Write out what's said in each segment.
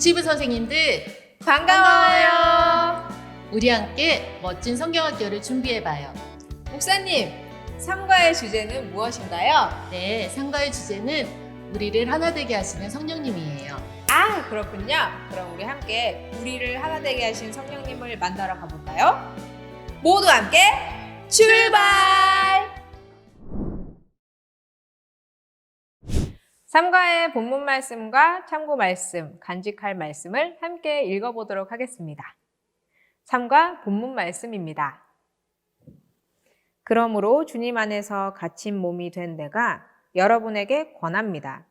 유치부 선생님들 반가워요. 우리 함께 멋진 성경학교를 준비해봐요. 목사님, 삼과의 주제는 무엇인가요? 네, 상가의 주제는 우리를 하나 되게 하시는 성령님이에요. 아, 그렇군요. 그럼 우리 함께 우리를 하나 되게 하신 성령님을 만나러 가볼까요? 모두 함께 출발! 삼과의 본문 말씀과 참고 말씀, 간직할 말씀을 함께 읽어보도록 하겠습니다. 삼과 본문 말씀입니다. 그러므로 주님 안에서 갇힌 몸이 된 내가 여러분에게 권합니다.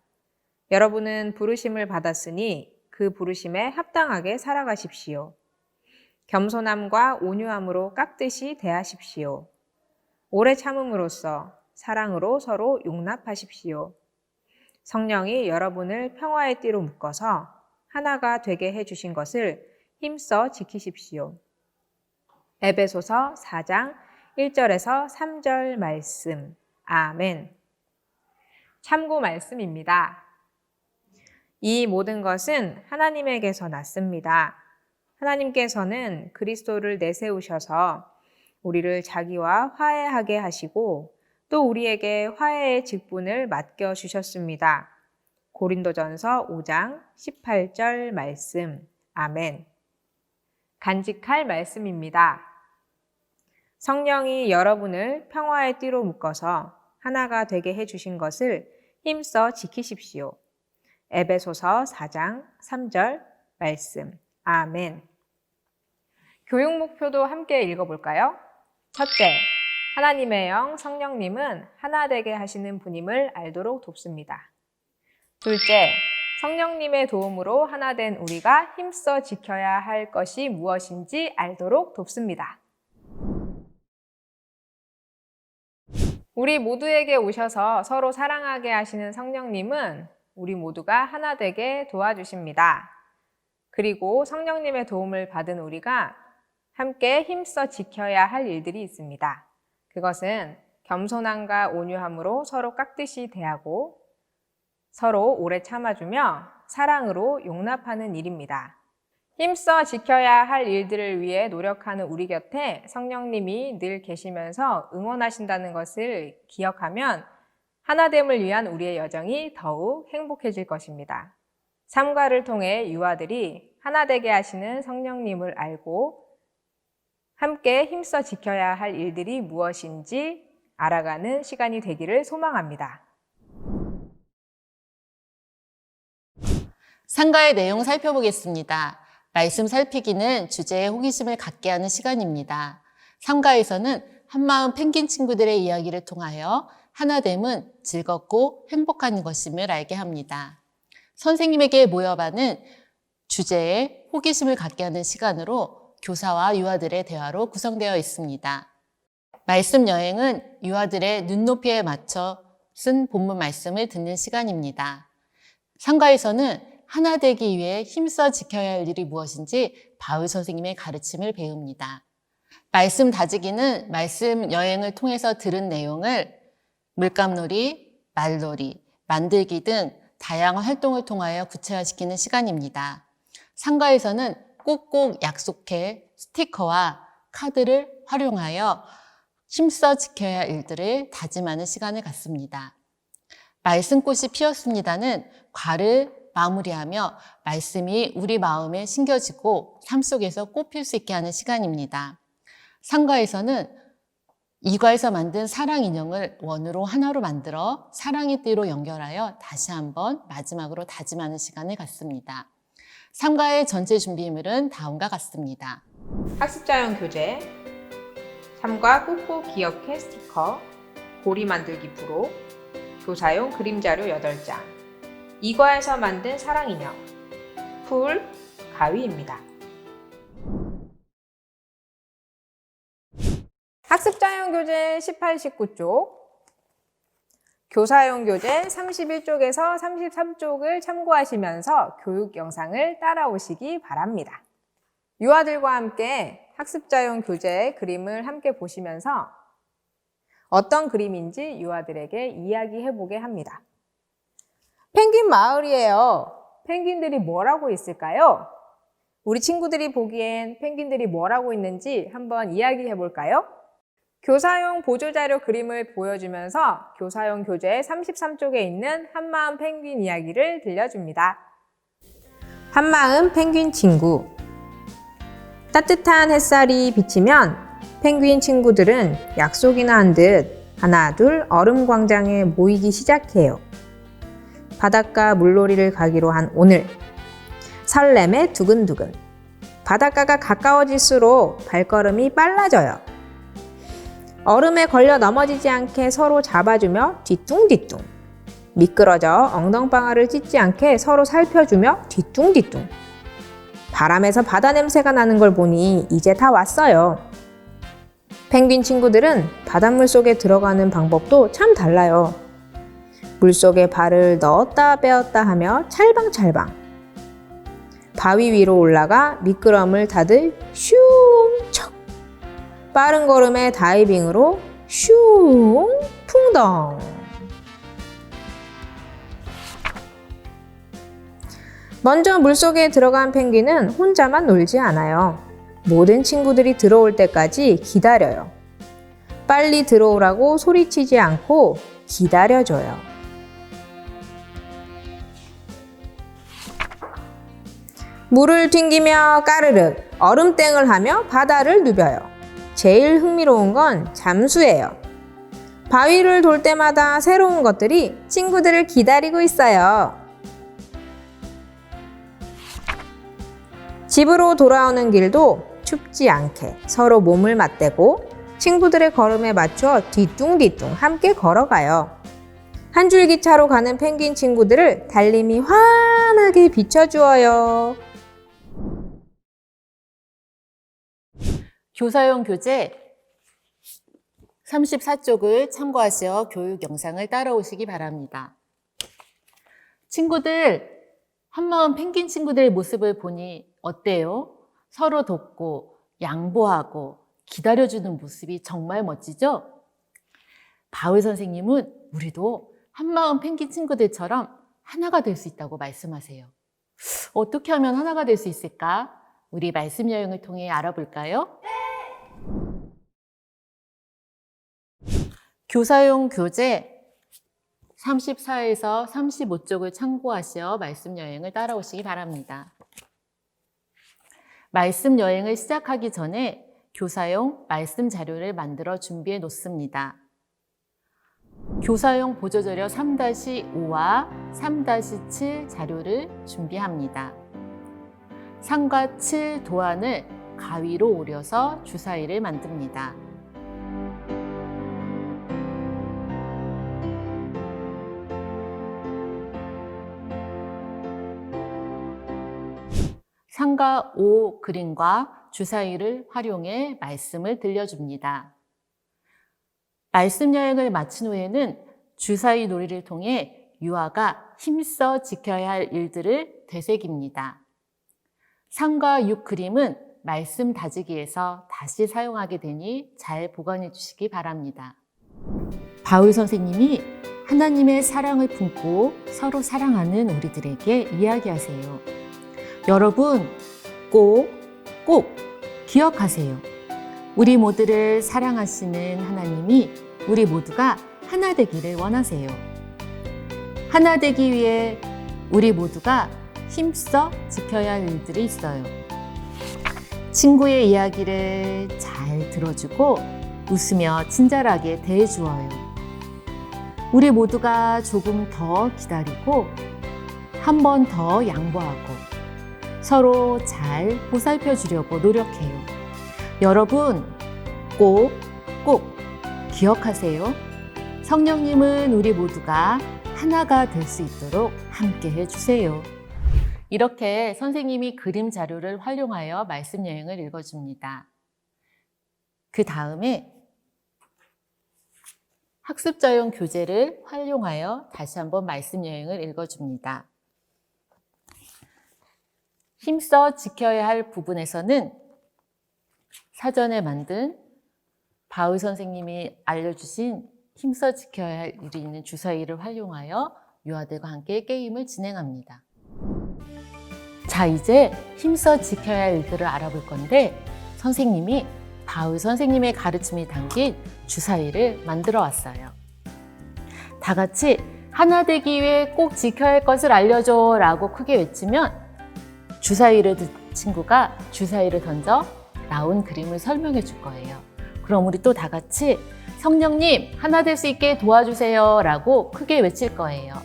여러분은 부르심을 받았으니 그 부르심에 합당하게 살아가십시오. 겸손함과 온유함으로 깍듯이 대하십시오. 오래 참음으로써 사랑으로 서로 용납하십시오. 성령이 여러분을 평화의 띠로 묶어서 하나가 되게 해주신 것을 힘써 지키십시오. 에베소서 4장 1절에서 3절 말씀. 아멘. 참고 말씀입니다. 이 모든 것은 하나님에게서 났습니다. 하나님께서는 그리스도를 내세우셔서 우리를 자기와 화해하게 하시고 또 우리에게 화해의 직분을 맡겨 주셨습니다. 고린도전서 5장 18절 말씀. 아멘. 간직할 말씀입니다. 성령이 여러분을 평화의 띠로 묶어서 하나가 되게 해 주신 것을 힘써 지키십시오. 에베소서 4장 3절 말씀. 아멘. 교육 목표도 함께 읽어볼까요? 첫째, 하나님의 영 성령님은 하나 되게 하시는 분임을 알도록 돕습니다. 둘째, 성령님의 도움으로 하나 된 우리가 힘써 지켜야 할 것이 무엇인지 알도록 돕습니다. 우리 모두에게 오셔서 서로 사랑하게 하시는 성령님은 우리 모두가 하나 되게 도와주십니다. 그리고 성령님의 도움을 받은 우리가 함께 힘써 지켜야 할 일들이 있습니다. 그것은 겸손함과 온유함으로 서로 깍듯이 대하고 서로 오래 참아주며 사랑으로 용납하는 일입니다. 힘써 지켜야 할 일들을 위해 노력하는 우리 곁에 성령님이 늘 계시면서 응원하신다는 것을 기억하면 하나됨을 위한 우리의 여정이 더욱 행복해질 것입니다. 삼과를 통해 유아들이 하나 되게 하시는 성령님을 알고 함께 힘써 지켜야 할 일들이 무엇인지 알아가는 시간이 되기를 소망합니다. 상가의 내용 살펴보겠습니다. 말씀 살피기는 주제에 호기심을 갖게 하는 시간입니다. 상가에서는 한마음 펭귄 친구들의 이야기를 통하여 하나됨은 즐겁고 행복한 것임을 알게 합니다. 선생님에게 모여봐는 주제에 호기심을 갖게 하는 시간으로 교사와 유아들의 대화로 구성되어 있습니다. 말씀 여행은 유아들의 눈높이에 맞춰 쓴 본문 말씀을 듣는 시간입니다. 상가에서는 하나 되기 위해 힘써 지켜야 할 일이 무엇인지 바울 선생님의 가르침을 배웁니다. 말씀 다지기는 말씀 여행을 통해서 들은 내용을 물감놀이, 말놀이, 만들기 등 다양한 활동을 통하여 구체화시키는 시간입니다. 상가에서는 꼭꼭 약속해 스티커와 카드를 활용하여 힘써 지켜야 할 일들을 다짐하는 시간을 갖습니다. 말씀꽃이 피었습니다는 과를 마무리하며 말씀이 우리 마음에 심겨지고 삶 속에서 꽃필 수 있게 하는 시간입니다. 상가에서는 이과에서 만든 사랑 인형을 원으로 하나로 만들어 사랑의 띠로 연결하여 다시 한번 마지막으로 다짐하는 시간을 갖습니다. 상가의 전체 준비물은 다음과 같습니다. 학습자용 교재, 삼과 꾹꾹 기억해 스티커, 고리 만들기 프로, 교사용 그림자료 8장, 이과에서 만든 사랑 인형, 풀, 가위입니다. 학습자용 교재 18, 19쪽, 교사용 교재 31쪽에서 33쪽을 참고하시면서 교육 영상을 따라오시기 바랍니다. 유아들과 함께 학습자용 교재의 그림을 함께 보시면서 어떤 그림인지 유아들에게 이야기해보게 합니다. 펭귄 마을이에요. 펭귄들이 뭘 하고 있을까요? 우리 친구들이 보기엔 펭귄들이 뭘 하고 있는지 한번 이야기해 볼까요? 교사용 보조자료 그림을 보여주면서 교사용 교재 33쪽에 있는 한마음 펭귄 이야기를 들려줍니다. 한마음 펭귄 친구 따뜻한 햇살이 비치면 펭귄 친구들은 약속이나 한 듯 하나 둘 얼음 광장에 모이기 시작해요. 바닷가 물놀이를 가기로 한 오늘 설렘에 두근두근 바닷가가 가까워질수록 발걸음이 빨라져요. 얼음에 걸려 넘어지지 않게 서로 잡아주며 뒤뚱뒤뚱 미끄러져 엉덩방아를 찢지 않게 서로 살펴주며 뒤뚱뒤뚱 바람에서 바다 냄새가 나는 걸 보니 이제 다 왔어요. 펭귄 친구들은 바닷물 속에 들어가는 방법도 참 달라요. 물 속에 발을 넣었다 빼었다 하며 찰방찰방. 바위 위로 올라가 미끄럼을 다들 슝 척. 빠른 걸음에 다이빙으로 슝 풍덩. 먼저 물속에 들어간 펭귄은 혼자만 놀지 않아요. 모든 친구들이 들어올 때까지 기다려요. 빨리 들어오라고 소리치지 않고 기다려줘요. 물을 튕기며 까르륵 얼음땡을 하며 바다를 누벼요. 제일 흥미로운 건 잠수예요. 바위를 돌 때마다 새로운 것들이 친구들을 기다리고 있어요. 집으로 돌아오는 길도 춥지 않게 서로 몸을 맞대고 친구들의 걸음에 맞춰 뒤뚱뒤뚱 함께 걸어가요. 한 줄기차로 가는 펭귄 친구들을 달림이 환하게 비춰주어요. 교사용 교재 34쪽을 참고하시어 교육 영상을 따라오시기 바랍니다. 친구들, 한마음 펭귄 친구들의 모습을 보니 어때요? 서로 돕고 양보하고 기다려주는 모습이 정말 멋지죠? 바울 선생님은 우리도 한마음 펭귄 친구들처럼 하나가 될 수 있다고 말씀하세요. 어떻게 하면 하나가 될 수 있을까? 우리 말씀 여행을 통해 알아볼까요? 교사용 교재 34에서 35쪽을 참고하시어 말씀 여행을 따라오시기 바랍니다. 말씀 여행을 시작하기 전에 교사용 말씀 자료를 만들어 준비해 놓습니다. 교사용 보조자료 3-5와 3-7 자료를 준비합니다. 3과 7 도안을 가위로 오려서 주사위를 만듭니다. 상과 5 그림과 주사위를 활용해 말씀을 들려줍니다. 말씀 여행을 마친 후에는 주사위 놀이를 통해 유아가 힘써 지켜야 할 일들을 되새깁니다. 상과 6 그림은 말씀 다지기에서 다시 사용하게 되니 잘 보관해 주시기 바랍니다. 바울 선생님이 하나님의 사랑을 품고 서로 사랑하는 우리들에게 이야기하세요. 여러분, 꼭, 꼭 기억하세요. 우리 모두를 사랑하시는 하나님이 우리 모두가 하나 되기를 원하세요. 하나 되기 위해 우리 모두가 힘써 지켜야 할 일들이 있어요. 친구의 이야기를 잘 들어주고 웃으며 친절하게 대해주어요. 우리 모두가 조금 더 기다리고 한 번 더 양보하고 서로 잘 보살펴 주려고 노력해요. 여러분, 꼭, 꼭 기억하세요. 성령님은 우리 모두가 하나가 될 수 있도록 함께 해주세요. 이렇게 선생님이 그림 자료를 활용하여 말씀 여행을 읽어줍니다. 그 다음에 학습자용 교재를 활용하여 다시 한번 말씀 여행을 읽어줍니다. 힘써 지켜야 할 부분에서는 사전에 만든 바울 선생님이 알려주신 힘써 지켜야 할 일이 있는 주사위를 활용하여 유아들과 함께 게임을 진행합니다. 자, 이제 힘써 지켜야 할 일들을 알아볼 건데 선생님이 바울 선생님의 가르침이 담긴 주사위를 만들어 왔어요. 다 같이 하나 되기 위해 꼭 지켜야 할 것을 알려줘 라고 크게 외치면 주사위를 든 친구가 주사위를 던져 나온 그림을 설명해 줄 거예요. 그럼 우리 또 다 같이 성령님 하나 될 수 있게 도와주세요 라고 크게 외칠 거예요.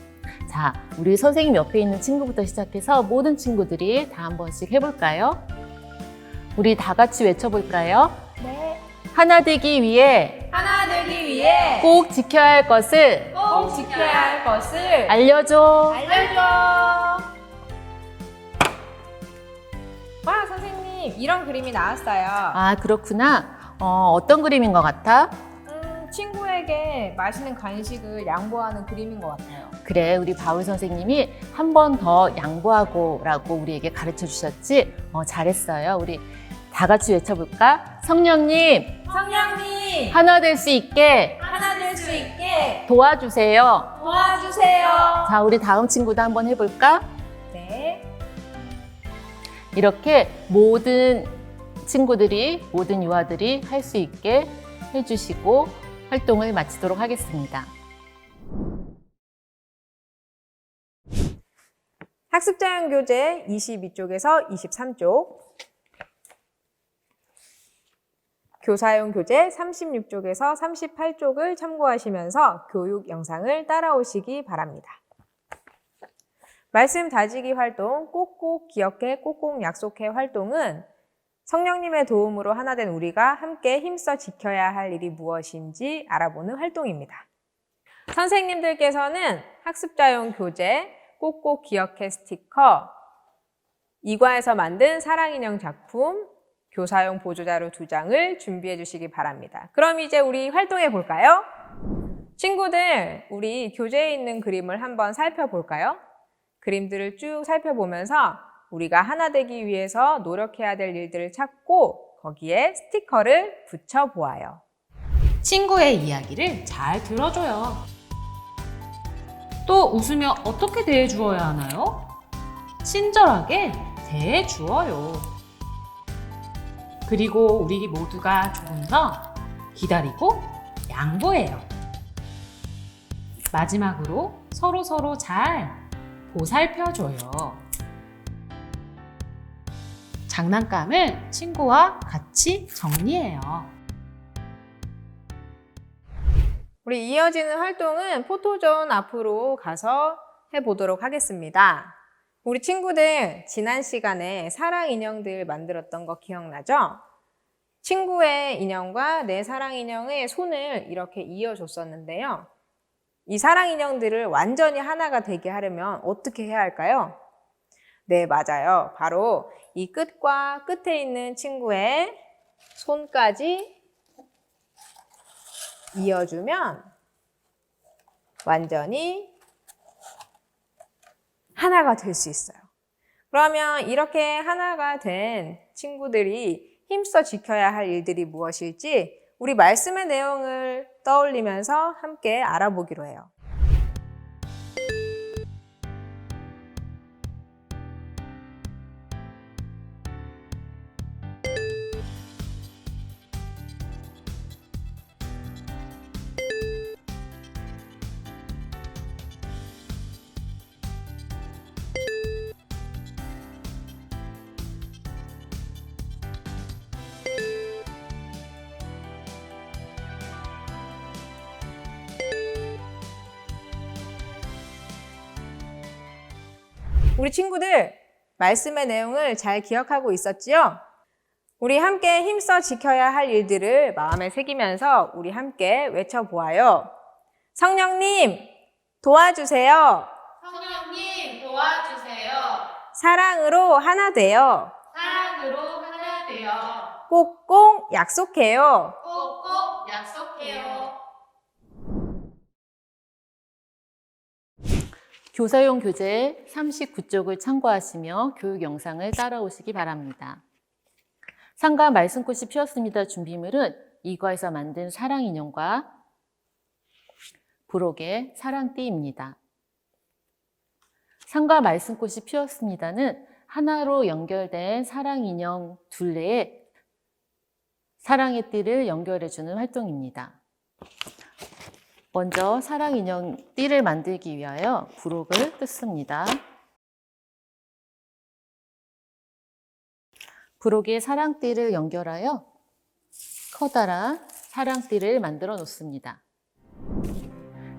자, 우리 선생님 옆에 있는 친구부터 시작해서 모든 친구들이 다 한 번씩 해볼까요? 우리 다 같이 외쳐볼까요? 네. 하나 되기 위해 하나 되기 위해 꼭 지켜야 할 것을 꼭 지켜야 할 것을 알려줘. 알려줘. 선생님, 이런 그림이 나왔어요. 아, 그렇구나. 어, 어떤 그림인 것 같아? 음, 친구에게 맛있는 간식을 양보하는 그림인 것 같아요. 그래, 우리 바울 선생님이 한 번 더 양보하고 라고 우리에게 가르쳐 주셨지? 어, 잘했어요. 우리 다 같이 외쳐볼까? 성령님, 성령님, 하나 될 수 있게 하나 될 수 있게 도와주세요. 도와주세요. 자, 우리 다음 친구도 한번 해볼까? 네. 이렇게 모든 친구들이, 모든 유아들이 할 수 있게 해주시고 활동을 마치도록 하겠습니다. 학습자연 교재 22쪽에서 23쪽, 교사용 교재 36쪽에서 38쪽을 참고하시면서 교육 영상을 따라오시기 바랍니다. 말씀 다지기 활동 꼭꼭 기억해 꼭꼭 약속해 활동은 성령님의 도움으로 하나 된 우리가 함께 힘써 지켜야 할 일이 무엇인지 알아보는 활동입니다. 선생님들께서는 학습자용 교재 꼭꼭 기억해 스티커, 이과에서 만든 사랑인형 작품, 교사용 보조자료 두 장을 준비해 주시기 바랍니다. 그럼 이제 우리 활동해 볼까요? 친구들, 우리 교재에 있는 그림을 한번 살펴볼까요? 그림들을 쭉 살펴보면서 우리가 하나 되기 위해서 노력해야 될 일들을 찾고 거기에 스티커를 붙여 보아요. 친구의 이야기를 잘 들어줘요. 또 웃으며 어떻게 대해주어야 하나요? 친절하게 대해주어요. 그리고 우리 모두가 조금 더 기다리고 양보해요. 마지막으로 서로서로 잘 보살펴줘요. 장난감을 친구와 같이 정리해요. 우리 이어지는 활동은 포토존 앞으로 가서 해보도록 하겠습니다. 우리 친구들 지난 시간에 사랑 인형들 만들었던 거 기억나죠? 친구의 인형과 내 사랑 인형의 손을 이렇게 이어줬었는데요. 이 사랑 인형들을 완전히 하나가 되게 하려면 어떻게 해야 할까요? 네, 맞아요. 바로 이 끝과 끝에 있는 친구의 손까지 이어주면 완전히 하나가 될 수 있어요. 그러면 이렇게 하나가 된 친구들이 힘써 지켜야 할 일들이 무엇일지 우리 말씀의 내용을 떠올리면서 함께 알아보기로 해요. 우리 친구들 말씀의 내용을 잘 기억하고 있었지요? 우리 함께 힘써 지켜야 할 일들을 마음에 새기면서 우리 함께 외쳐보아요. 성령님, 도와주세요. 성령님 도와주세요. 사랑으로 하나 되어 사랑으로 하나 되어 꼭꼭 약속해요. 꼭꼭 약속해요. 교사용 교재 39쪽을 참고하시며 교육 영상을 따라오시기 바랍니다. 상가 말씀꽃이 피었습니다. 준비물은 이과에서 만든 사랑 인형과 부록의 사랑띠입니다. 상가 말씀꽃이 피었습니다는 하나로 연결된 사랑 인형 둘레에 사랑의 띠를 연결해주는 활동입니다. 먼저 사랑 인형 띠를 만들기 위하여 부록을 뜯습니다. 부록에 사랑띠를 연결하여 커다란 사랑띠를 만들어 놓습니다.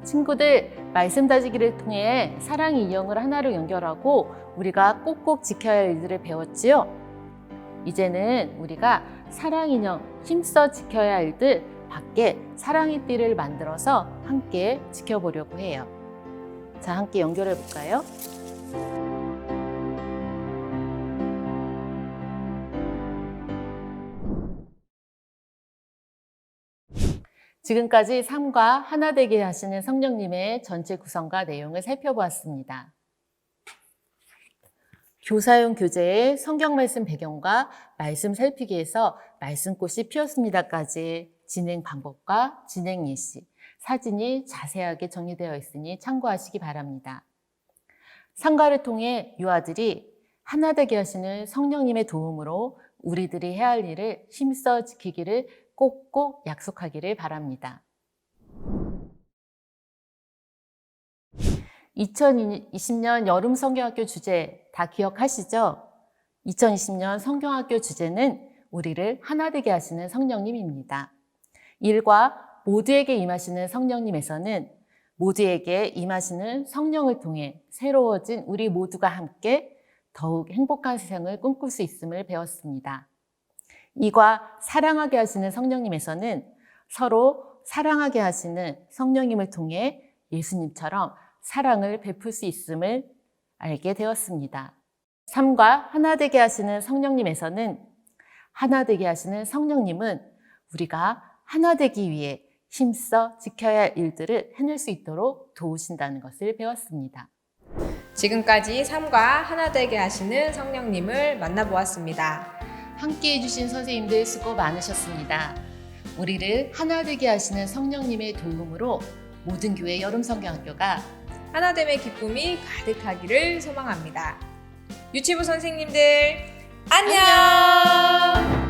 친구들, 말씀 다지기를 통해 사랑 인형을 하나로 연결하고 우리가 꼭꼭 지켜야 할 일들을 배웠지요? 이제는 우리가 사랑 인형 힘써 지켜야 할 일들 밖에 사랑의 띠를 만들어서 함께 지켜보려고 해요. 자, 함께 연결해 볼까요? 지금까지 삶과 하나 되게 하시는 성령님의 전체 구성과 내용을 살펴보았습니다. 교사용 교재의 성경 말씀 배경과 말씀 살피기에서 말씀꽃이 피었습니다까지 진행 방법과 진행 예시, 사진이 자세하게 정리되어 있으니 참고하시기 바랍니다. 상가를 통해 유아들이 하나 되게 하시는 성령님의 도움으로 우리들이 해야 할 일을 힘써 지키기를 꼭꼭 약속하기를 바랍니다. 2020년 여름 성경학교 주제 다 기억하시죠? 2020년 성경학교 주제는 우리를 하나 되게 하시는 성령님입니다. 일과 모두에게 임하시는 성령님에서는 모두에게 임하시는 성령을 통해 새로워진 우리 모두가 함께 더욱 행복한 세상을 꿈꿀 수 있음을 배웠습니다. 이과 사랑하게 하시는 성령님에서는 서로 사랑하게 하시는 성령님을 통해 예수님처럼 사랑을 베풀 수 있음을 알게 되었습니다. 삶과 하나 되게 하시는 성령님에서는 하나 되게 하시는 성령님은 우리가 하나 되기 위해 힘써 지켜야 할 일들을 해낼 수 있도록 도우신다는 것을 배웠습니다. 지금까지 삶과 하나 되게 하시는 성령님을 만나보았습니다. 함께 해주신 선생님들 수고 많으셨습니다. 우리를 하나 되게 하시는 성령님의 도움으로 모든 교회 여름 성경학교가 하나됨의 기쁨이 가득하기를 소망합니다. 유치부 선생님들 안녕!